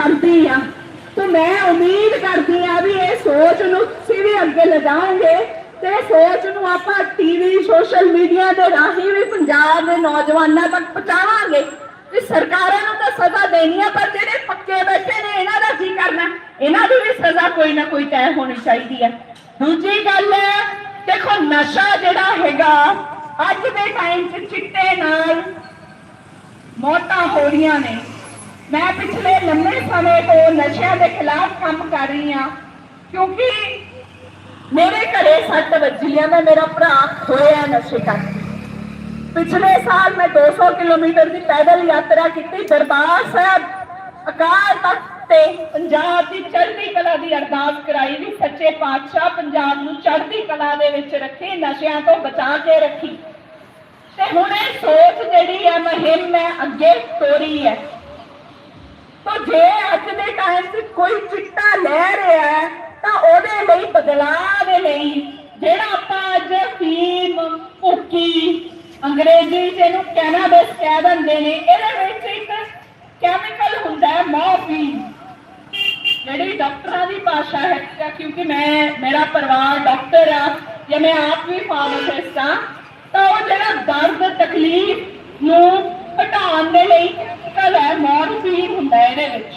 ਕਰਦੀ ਆ। ਤੇ ਮੈਂ ਉਮੀਦ ਕਰਦੀ ਆ ਵੀ ਇਹ ਸੋਚ ਨੂੰ ਤੁਸੀਂ ਵੀ ਅੱਗੇ ਲਿਜਾਓਗੇ ਤੇ ਸੋਚ ਨੂੰ ਆਪਾਂ ਟੀਵੀ ਸੋਸ਼ਲ ਮੀਡੀਆ ਦੇ ਰਾਹੀਂ ਵੀ ਪੰਜਾਬ ਦੇ ਨੌਜਵਾਨਾਂ ਤੱਕ ਪਹੁੰਚਾਵਾਂਗੇ। ਵੀ ਸਰਕਾਰਾਂ ਨੂੰ ਤਾਂ ਸਜ਼ਾ ਦੇਣੀ ਆ, ਪਰ ਜਿਹੜੇ ਪੱਕੇ ਬੈਠੇ ਨੇ, ਇਹਨਾਂ ਦਾ ਕੀ ਕਰਨਾ? ਇਹਨਾਂ ਦੀ ਵੀ ਸਜ਼ਾ ਕੋਈ ਨਾ ਕੋਈ ਤੈਅ ਹੋਣੀ ਚਾਹੀਦੀ ਹੈ ਦੂਜੀ ਗੱਲ ਹੈ ਦੇਖੋ ਨਸ਼ਾ ਜਿਹੜਾ ਹੈਗਾ, ਅੱਜ ਦੇ ਟਾਈਮ 'ਚ ਚਿੱਟੇ ਨਾਲ ਮੌਤਾਂ ਹੋ ਰਹੀਆਂ ਨੇ। ਮੈਂ ਪਿਛਲੇ ਲੰਮੇ ਸਮੇਂ ਤੋਂ ਨਸ਼ਿਆਂ ਦੇ ਖਿਲਾਫ ਕੰਮ ਕਰ ਰਹੀ ਹਾਂ, ਕਿਉਂਕਿ ਮੇਰੇ ਘਰੇ ਸੱਟ ਵੱਜੀ ਆ ਮੇਰਾ ਭਰਾ ਖੋਇਆ ਨਸ਼ੇ ਕਰਕੇ। ਪਿਛਲੇ ਸਾਲ ਮੈਂ 200 ਕਿਲੋਮੀਟਰ ਦੀ ਪੈਦਲ ਯਾਤਰਾ ਕੀਤੀ, ਦਰਬਾਰ ਸਾਹਿਬ ਅਕਾਲ ਤਖਤ ਤੇ ਪੰਜਾਬ ਦੀ ਚੜ੍ਹਦੀ ਕਲਾ ਦੀ ਅਰਦਾਸ ਕਰਾਈ ਵੀ ਸੱਚੇ ਪਾਤਸ਼ਾਹ ਪੰਜਾਬ ਨੂੰ ਚੜ੍ਹਦੀ ਕਲਾ ਦੇ ਵਿੱਚ ਰੱਖੇ, ਨਸ਼ਿਆਂ ਤੋਂ ਬਚਾ ਕੇ ਰੱਖੀ। ਤੇ ਹੁਣ ਇਹ ਸੋਚ ਜਿਹੜੀ ਹੈ, ਮੁਹਿੰਮ ਹੈ, ਅੱਗੇ ਤੋਰੀ ਹੈ। ਤਾਂ ਜੇ ਅੱਜ ਦੇ ਟਾਈਮ 'ਚ ਕੋਈ ਚਿੱਟਾ ਲੈ ਰਿਹਾ ਹੈ, ਤਾਂ ਉਹਦੇ ਲਈ ਬਦਲਾਅ ਦੇ ਲਈ ਜਿਹੜਾ ਆਪਾਂ ਅੱਜ ਫੀਮ ਭੁੱਕੀ ਅੰਗਰੇਜ਼ੀ ਜਿਹਨੂੰ ਕੈਨਾਬਿਸ ਕਹਿ ਦਿੰਦੇ ਨੇ, ਇਹਦੇ ਵਿੱਚ ਇੱਕ ਕੈਮੀਕਲ ਹੁੰਦਾ ਹੈ ਮੋਰਫੀਨ। ਜਿਹੜੀ ਡਾਕਟਰਾਂ ਦੀ ਭਾਸ਼ਾ ਹੈ, ਕਿਉਂਕਿ ਮੈਂ, ਮੇਰਾ ਪਰਿਵਾਰ ਡਾਕਟਰ ਆ, ਜਾਂ ਮੈਂ ਆਪ ਵੀ ਫਾਰਮਾਸਿਸਟ ਆ, ਤਾਂ ਉਹ ਜਿਹੜਾ ਦਰਦ ਤਕਲੀਫ ਨੂੰ ਘਟਾਉਣ ਦੇ ਲਈ ਕੈਮੀਕਲ ਹੈ ਮੋਰਫੀਨ ਹੁੰਦਾ ਇਹਦੇ ਵਿੱਚ।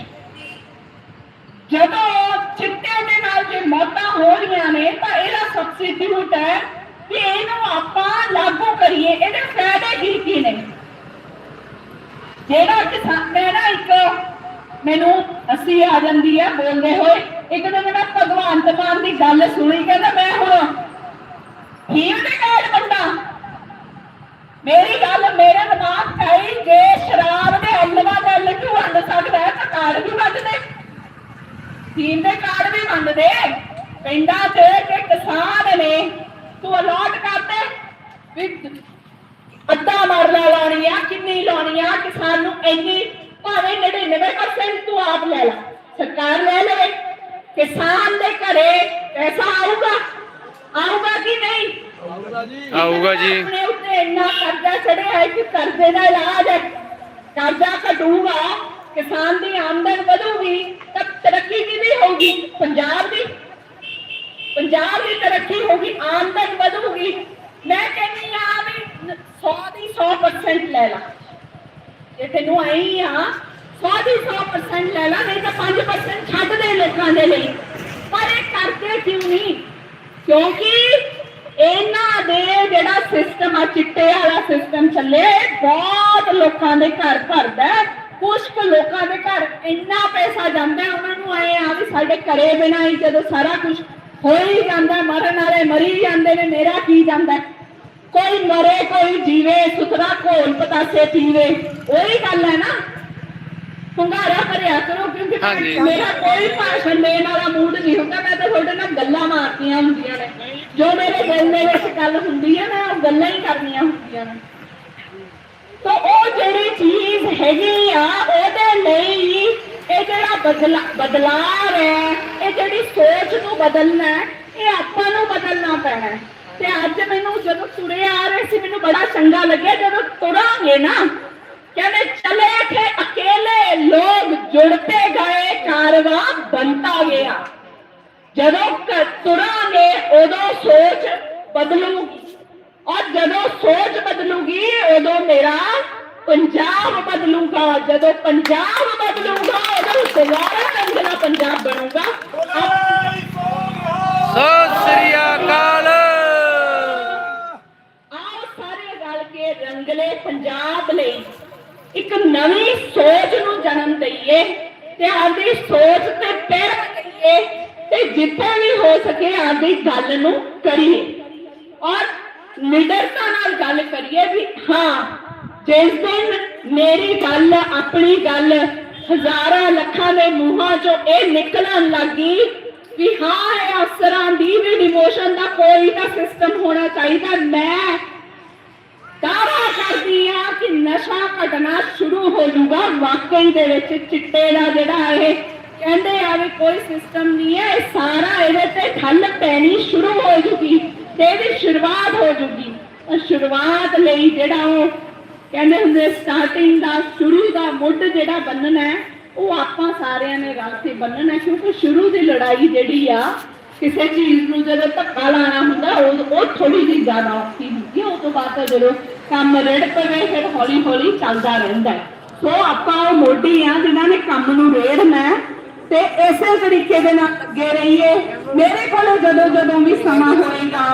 ਜਦੋਂ ਚਿੱਟੇ ਦੇ ਨਾਲ ਜੇ ਮੌਤਾਂ ਹੋ ਰਹੀਆਂ ਨੇ, ਤਾਂ ਇਹਦਾ ਸਬਸਟੀਟਿਊਟ ਹੈ ਕਿ ਇਹਨੂੰ ਆਪਾਂ ਲਾਗੂ ਕਰੀਏ। ਇਹਦੇ ਫਾਇਦੇ ਕੀ ਕੀ ਨੇ? ਜਿਹੜਾ ਕਿਸਾਨ, ਮੈਂ ਨਾ ਇੱਕ, ਮੈਨੂੰ ਅਸੀਂ ਆ ਜਾਂਦੀ ਹੈ ਬੋਲਦੇ ਹੋਏ। ਇੱਕ ਦਿਨ ਮੈਂ ਭਗਵੰਤ ਮਾਨ ਦੀ ਗੱਲ ਸੁਣੀ, ਕਹਿੰਦਾ ਮੈਂ ਹੁਣ ਹੀਮ ਦੇ ਮੇਰੀ ਗੱਲ ਮੇਰੇ ਦਿਮਾਗ 'ਚ ਆਈ ਜੇ ਸ਼ਰਾਬ ਦੇ ਹਲਵਾ ਦਾ ਲੱਡੂ ਵੰਡ ਸਕਦਾ ਹੈ? ਤਾਂ ਕਾਰਡ ਵੀ ਵੰਡਦੇ। ਹੀਮ ਦੇ ਕਾਰਡ ਵੀ ਵੰਡਦੇ। ਪਿੰਡਾਂ 'ਚ ਕਿ ਕਿਸਾਨ ਨੇ ਤੂੰ ਅਲਾਟ ਕਰਦੇ ਵੀ ਅੱਧਾ ਮਰਲਾ ਲਾਉਣੀ ਆ ਕਿੰਨੀ ਲਾਉਣੀ ਆ ਕਿਸਾਨ ਨੂੰ ਇੰਨੀ ਭਾਵੇਂ 99% ਤੂੰ ਆਪ ਲੈ ਲੈ। ਸਰਕਾਰ ਲੈ ਲਵੇ। ਕਿਸਾਨ ਦੇ ਘਰੇ ਪੈਸਾ ਆਊਗਾ। ਆਊਗਾ ਕਿ ਨਹੀਂ? ਆਊਗਾ ਜੀ। ਆਪਣੇ ਉੱਤੇ ਇੰਨਾ ਕਰਜ਼ਾ ਚੜਿਆ ਹੈ ਕਿ ਕਰਜ਼ੇ ਦਾ ਇਲਾਜ ਹੈ। ਕਰਜ਼ਾ ਘਟੂਗਾ ਕਿਸਾਨ ਦੀ ਆਮਦਨ ਵਧੂਗੀ, ਤਾਂ ਤਰੱਕੀ ਕਿਹਦੀ ਹੋਊਗੀ? ਪੰਜਾਬ ਦੀ। ਪੰਜਾਬ ਦੀ ਤਰੱਕੀ ਹੋਗੀ ਆਮਦਨ ਵਧੂਗੀ। ਮੈਂ ਕਹਿੰਦੀ ਆ ਵੀ 100 ਦੀ 100% ਲੈ ਲਾ। ਜੇ ਤੈਨੂੰ ਆਈ ਆ 100 ਦੀ 100% ਲੈ ਲਾ, ਨਹੀਂ ਤਾਂ 5% ਛੱਡ ਦੇ ਲੋਕਾਂ ਦੇ ਲਈ। ਪਰ ਇਹ ਕਰਦੇ ਕਿਉਂ ਨਹੀਂ? ਕਿਉਂਕਿ ਇਹਨਾਂ ਦੇ ਜਿਹੜਾ ਸਿਸਟਮ ਆ ਚਿੱਟੇ ਵਾਲਾ ਸਿਸਟਮ ਚੱਲੇ ਬਹੁਤ ਲੋਕਾਂ ਦੇ ਘਰ ਭਰਦਾ। ਕੁਛ ਕੁ ਲੋਕਾਂ ਦੇ ਘਰ ਇੰਨਾ ਪੈਸਾ ਜਾਂਦਾ ਉਹਨਾਂ ਨੂੰ ਆਏ ਆ ਵੀ ਸਾਡੇ ਘਰੇ ਬਿਨਾਂ ਹੀ ਜਦੋਂ ਸਾਰਾ ਕੁਝ ਹੋ ਹੀ ਜਾਂਦਾ ਮਰਨ ਵਾਲੇ ਮਰੀ ਜਾਂਦੇ ਨੇ ਮੇਰਾ ਕੀ ਜਾਂਦਾ? ਕੋਈ ਮਰੇ ਕੋਈ ਜੀਵੇ ਸੁਥਰਾ ਘੋਲ ਪਤਾਸੇ ਪੀਵੇ ਉਹੀ ਗੱਲ ਹੈ ਨਾ ਹੁੰਗਾਰਾ ਭਰਿਆ ਕਰੋ ਕਿਉਂਕਿ। ਮੇਰਾ ਕੋਈ ਭਾਸ਼ਣ ਦੇਣ ਵਾਲਾ ਮੂਡ ਨਹੀਂ ਹੁੰਦਾ ਮੈਂ ਤਾਂ ਤੁਹਾਡੇ ਨਾਲ ਗੱਲਾਂ ਮਾਰਦੀਆਂ ਹੁੰਦੀਆਂ ਨੇ। ਜੋ ਮੇਰੇ ਦਿਲ ਦੇ ਵਿੱਚ ਗੱਲ ਹੁੰਦੀ ਹੈ ਮੈਂ ਉਹ ਗੱਲਾਂ ਹੀ ਕਰਨੀਆਂ ਹੁੰਦੀਆਂ ਨੇ। ਤਾਂ ਉਹ ਜਿਹੜੀ ਚੀਜ਼ ਹੈਗੀ ਆ, ਉਹਦੇ ਲਈ ਇਹ ਜਿਹੜਾ ਬਦਲਾ, ਬਦਲਾਅ ਹੈ, ਇਹ ਜਿਹੜੀ ਸੋਚ ਨੂੰ ਬਦਲਣਾ ਹੈ, ਇਹ ਆਪਾਂ ਨੂੰ ਬਦਲਣਾ ਪੈਣਾ ਹੈ। ਤੇ ਅੱਜ ਮੈਨੂੰ ਜਦੋਂ ਤੁਰੇ ਆ ਰਹੇ ਸੀ, ਮੈਨੂੰ ਬੜਾ ਚੰਗਾ ਲੱਗਿਆ, ਜਦੋਂ ਤੁਰਾਂਗੇ ਨਾ, ਕਹਿੰਦੇ ਚਲੇ ਥੇ ਅਕੇਲੇ ਲੋਗ ਜੁੜਤੇ ਗਏ, ਕਾਰਵਾ ਬਣਤਾ ਗਿਆ। ਜਦੋਂ ਤੁਰਾਂਗੇ ਉਦੋਂ ਸੋਚ ਬਦਲੂਗੀ ਔਰ ਜਦੋਂ ਸੋਚ ਬਦਲੂਗੀ ਉਦੋਂ ਮੇਰਾ ਪੰਜਾਬ ਬਦਲੂਗਾ। ਜਦੋਂ ਪੰਜਾਬ ਬਦਲੂਗਾ ਉਦੋਂ ਦੁਬਾਰਾ ਰੰਗਲਾ ਪੰਜਾਬ ਬਣੂਗਾ। ਆਪ- ਸਤਿ ਸ੍ਰੀ ਅਕਾਲ। ਆਓ ਸਾਰੇ ਰਲ ਕੇ ਰੰਗਲੇ ਪੰਜਾਬ ਲਈ ਇੱਕ ਨਵੀਂ ਸੋਚ ਨੂੰ ਜਨਮ ਦਈਏ ਤੇ ਆਪਦੀ ਸੋਚ ਤੇ ਪੈਰ ਕਰੀਏ ਤੇ ਜਿੱਥੇ ਵੀ ਹੋ ਸਕੇ ਆਪਦੀ ਗੱਲ ਨੂੰ ਕਰੀਏ। ਔਰ ਨਿਡਰਤਾ ਨਾਲ ਗੱਲ ਕਰੀਏ ਵੀ, ਹਾਂ, ਜਿਸ ਦਿਨ ਮੇਰੀ ਗੱਲ, ਆਪਣੀ ਗੱਲ ਹਜ਼ਾਰਾਂ ਲੱਖਾਂ ਦੇ ਮੂੰਹਾਂ ਚੋਂ ਇਹ ਨਿਕਲਣ ਲੱਗੀ ਵੀ ਹਾਂ, ਇਹ ਅਫਸਰਾਂ ਦੀ ਵੀ ਡਿਮੋਸ਼ਨ ਦਾ ਕੋਈ ਤਾਂ ਸਿਸਟਮ ਹੋਣਾ ਚਾਹੀਦਾ। ਮੈਂ ਦਾਵਾ ਕਰਦੀ ਆ ਕਿ ਨਸ਼ਾ ਘਟਣਾ ਸ਼ੁਰੂ ਹੋ ਜਾਊਗਾ। ਵਾਕਈ ਦੇ ਵਿੱਚ ਚਿੱਟੇ ਦਾ ਜਿਹੜਾ ਇਹ ਕਹਿੰਦੇ ਆ ਵੀ ਕੋਈ ਸਿਸਟਮ ਨਹੀਂ ਹੈ, ਇਹ ਸਾਰਾ ਇਹਦੇ ਤੇ ਠੰਡ ਪੈਣੀ ਸ਼ੁਰੂ ਹੋ ਜੂਗੀ ਤੇ ਇਹਦੀ ਸ਼ੁਰੂਆਤ ਹੋ ਜੂਗੀ। ਤਾਂ ਸ਼ੁਰੂਆਤ ਲਈ ਜਿਹੜਾ ਉਹ ਕਹਿੰਦੇ ਹੁੰਦੇ ਸਟਾਰਟਿੰਗ ਦਾ, ਸ਼ੁਰੂ ਦਾ ਮੁੱਢ ਜਿਹੜਾ ਬੰਨਣਾ ਹੈ, ਉਹ ਆਪਾਂ ਸਾਰਿਆਂ ਨੇ ਰਲ ਕੇ ਬੰਨਣਾ ਕਿਉਂਕਿ ਸ਼ੁਰੂ ਦੀ ਲੜਾਈ ਜਿਹੜੀ ਆ, ਕਿਸੇ ਚੀਜ਼ ਨੂੰ ਜਦੋਂ ਧੱਕਾ ਲਾਣਾ ਹੁੰਦਾ, ਉਹ ਉਹ ਥੋੜੀ ਜਿਹੀ ਜ਼ਿਆਦਾ ਔਖੀ ਹੁੰਦੀ ਹੈ। ਉਹ ਤੋਂ ਬਾਅਦ ਤਾਂ ਜਦੋਂ ਕੰਮ ਰੜ ਪਵੇ, ਫਿਰ ਹੌਲੀ ਹੌਲੀ ਚੱਲਦਾ ਰਹਿੰਦਾ ਸੋ ਆਪਾਂ ਉਹ ਮੋਢੀ ਆ, ਜਿਨ੍ਹਾਂ ਨੇ ਕੰਮ ਨੂੰ ਰੇੜਨਾ ਹੈ ਤੇ ਇਸੇ ਤਰੀਕੇ ਦੇ ਨਾਲ ਲੱਗੇ ਰਹੀਏ। ਮੇਰੇ ਕੋਲ ਜਦੋਂ ਜਦੋਂ ਵੀ ਸਮਾਂ ਹੋਏਗਾ,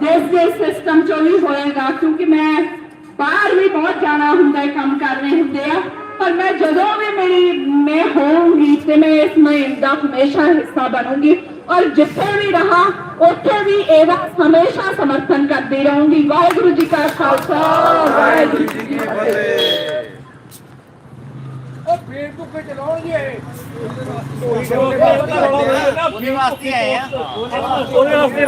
ਜਿਸ ਜਿਸ ਸਿਸਟਮ ਚੋਂ ਵੀ ਹੋਏਗਾ, ਕਿਉਂਕਿ ਮੈਂ ਬਾਹਰ ਵੀ ਬਹੁਤ ਜਾਣਾ ਹੁੰਦਾ ਹੈ ਕੰਮ ਕਰਨੇ ਹੁੰਦੇ ਆ, ਪਰ ਮੈਂ ਜਦੋਂ ਵੀ ਮੇਰੀ, ਮੈਂ ਹੋਊਂਗੀ ਤੇ ਮੈਂ ਇਸ ਮੁਹਿੰਮ ਦਾ ਹਮੇਸ਼ਾ ਹਿੱਸਾ ਬਣੂੰਗੀ। ਔਰ ਜਿੱਥੇ ਵੀ ਰਹਾ, ਉੱਥੇ ਵੀ ਇਹਦਾ ਹਮੇਸ਼ਾ ਸਮਰਥਨ ਕਰਦੀ ਰਹੂੰਗੀ। ਵਾਹਿਗੁਰੂ ਜੀ ਕਾ ਖਾਲਸਾ, ਵਾਹਿਗੁਰੂ ਜੀ ਕੀ ਫਤਿਹ। ਤੇ ਚਲਾਉਣਗੇ। ਉਹਦੇ ਵਾਸਤੇ ਆਏ ਆ। ਉਹਦੇ ਵਾਸਤੇ